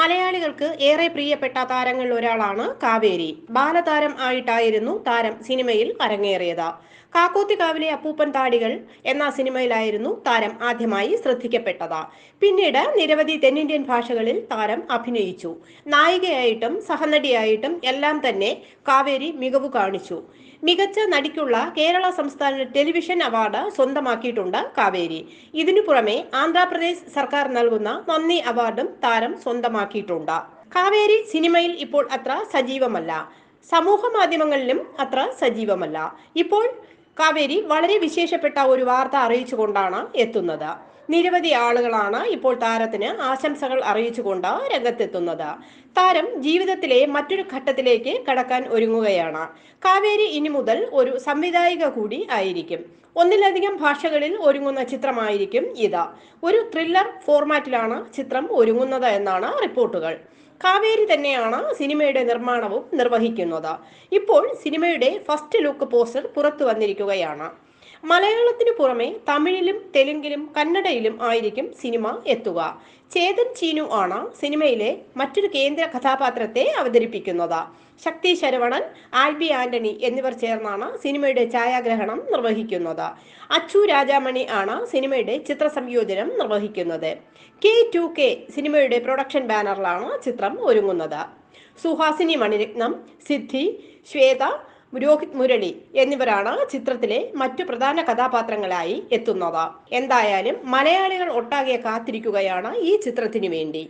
മലയാളികൾക്ക് ഏറെ പ്രിയപ്പെട്ട താരങ്ങളിൽ ഒരാളാണ് കാവേരി. ബാലതാരം ആയിട്ടായിരുന്നു താരം സിനിമയിൽ അരങ്ങേറിയത്. കാക്കോത്തിക്കാവിലെ അപ്പൂപ്പൻ താടികൾ എന്ന സിനിമയിലായിരുന്നു താരം ആദ്യമായി ശ്രദ്ധിക്കപ്പെട്ടത്. പിന്നീട് നിരവധി തെന്നിന്ത്യൻ ഭാഷകളിൽ താരം അഭിനയിച്ചു. നായികയായിട്ടും സഹനടിയായിട്ടും എല്ലാം തന്നെ കാവേരി മികവ് കാണിച്ചു. മികച്ച നടിക്കുള്ള കേരള സംസ്ഥാന ടെലിവിഷൻ അവാർഡ് സ്വന്തമാക്കിയിട്ടുണ്ട് കാവേരി. ഇതിനു പുറമെ ആന്ധ്രാപ്രദേശ് സർക്കാർ നൽകുന്ന നന്ദി അവാർഡും താരം സ്വന്തമാക്കിയിട്ടുണ്ട് കാവേരി സിനിമയിൽ ഇപ്പോൾ അത്ര സജീവമല്ല. സമൂഹ മാധ്യമങ്ങളിലും അത്ര സജീവമല്ല. ഇപ്പോൾ കാവേരി വളരെ വിശേഷപ്പെട്ട ഒരു വാർത്ത അറിയിച്ചുകൊണ്ടാണ് എത്തുന്നത്. നിരവധി ആളുകളാണ് ഇപ്പോൾ താരത്തിന് ആശംസകൾ അറിയിച്ചുകൊണ്ട് രംഗത്തെത്തുന്നത്. താരം ജീവിതത്തിലെ മറ്റൊരു ഘട്ടത്തിലേക്ക് കടക്കാൻ ഒരുങ്ങുകയാണ്. കാവേരി ഇനി മുതൽ ഒരു സംവിധായിക കൂടി ആയിരിക്കും. ഒന്നിലധികം ഭാഷകളിൽ ഒരുങ്ങുന്ന ചിത്രമായിരിക്കും ഇത്. ഒരു ത്രില്ലർ ഫോർമാറ്റിലാണ് ചിത്രം ഒരുങ്ങുന്നത് എന്നാണ് റിപ്പോർട്ടുകൾ. കാവേരി തന്നെയാണ് സിനിമയുടെ നിർമ്മാണവും നിർവഹിക്കുന്നത്. ഇപ്പോൾ സിനിമയുടെ ഫസ്റ്റ് ലുക്ക് പോസ്റ്റർ പുറത്തു വന്നിരിക്കുകയാണ്. മലയാളത്തിനു പുറമെ തമിഴിലും തെലുങ്കിലും കന്നഡയിലും ആയിരിക്കും സിനിമ എത്തുക. ചേതൻ ചീനു ആണ് സിനിമയിലെ മറ്റൊരു കേന്ദ്ര കഥാപാത്രത്തെ അവതരിപ്പിക്കുന്നത്. ശക്തി ശരവണൻ ആൽബി ആന്റണി എന്നിവർ ചേർന്നാണ് സിനിമയുടെ ഛായാഗ്രഹണം നിർവഹിക്കുന്നത്. അച്ചു രാജാമണി ആണ് സിനിമയുടെ ചിത്ര സംയോജനം നിർവഹിക്കുന്നത്. കെ ടു കെ സിനിമയുടെ പ്രൊഡക്ഷൻ ബാനറിലാണ് ചിത്രം ഒരുങ്ങുന്നത്. സുഹാസിനി മണിരത്നം സിദ്ധി ശ്വേത രോഹിത് മുരളി എന്നിവരാണ് ചിത്രത്തിലെ മറ്റു പ്രധാന കഥാപാത്രങ്ങളായി എത്തുന്നത്. എന്തായാലും മലയാളികൾ ഒട്ടാകെ കാത്തിരിക്കുകയാണ് ഈ ചിത്രത്തിനു വേണ്ടി.